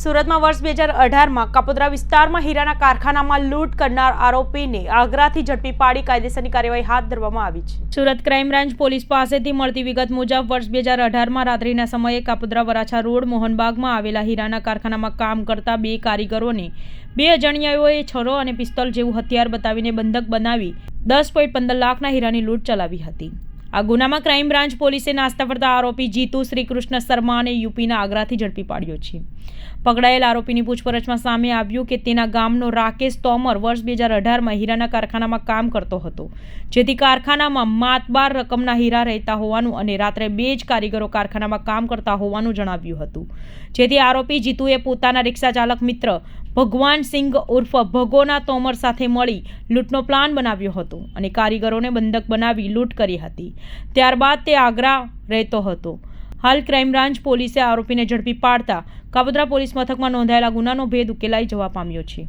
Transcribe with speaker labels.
Speaker 1: સુરતમાં વર્ષ બે હજાર અઢારમાં કાપોદ્રા વિસ્તારમાં હીરાના કારખાનામાં લૂંટ કરનાર આરોપીને આગ્રાથી ઝડપી પાડી કાયદેસરની કાર્યવાહી હાથ ધરવામાં આવી છે. સુરત ક્રાઇમ બ્રાન્ચ પોલીસ પાસેથી મળતી વિગત મુજબ વર્ષ બે હજાર અઢારમાં રાત્રિના સમયે કાપોદ્રા વરાછા રોડ મોહનબાગમાં આવેલા હીરાના કારખાનામાં કામ કરતા બે કારીગરોને બે અજાણ્યાઓએ છરો અને પિસ્તોલ જેવું હથિયાર બતાવીને બંધક બનાવી દસ પોઈન્ટ પંદર લાખના હીરાની લૂંટ ચલાવી હતી. આ ગુનામાં ક્રાઇમ બ્રાન્ચ પોલીસે નાસ્તા ફરતા આરોપી જીતુ શ્રીકૃષ્ણ શર્માને યુપીના આગ્રાથી ઝડપી પાડ્યો છે. પકડાયેલ આરોપીની પૂછપરછમાં સામે આવ્યું કે તેના ગામનો રાકેશ તોમર વર્ષ બે હજાર અઢારમાં હીરાના કારખાનામાં કામ કરતો હતો. જેથી કારખાનામાં માતબાર રકમના હીરા રહેતા હોવાનું અને રાત્રે બે જ કારીગરો કારખાનામાં કામ કરતા હોવાનું જણાવ્યું હતું. જેથી આરોપી જીતુએ પોતાના રિક્ષા ચાલક મિત્ર ભગવાન સિંઘ ઉર્ફ ભગોના તોમર સાથે મળી લૂંટનો પ્લાન બનાવ્યો હતો અને કારીગરોને બંધક બનાવી લૂંટ કરી હતી. ત્યારબાદ તે આગ્રા રહેતો હતો. હાલ ક્રાઇમ બ્રાન્ચ પોલીસે આરોપીને ઝડપી પાડતા કાપોદ્રા પોલીસ મથકમાં નોંધાયેલા ગુનાનો ભેદ ઉકેલાઈ જવા પામ્યો છે.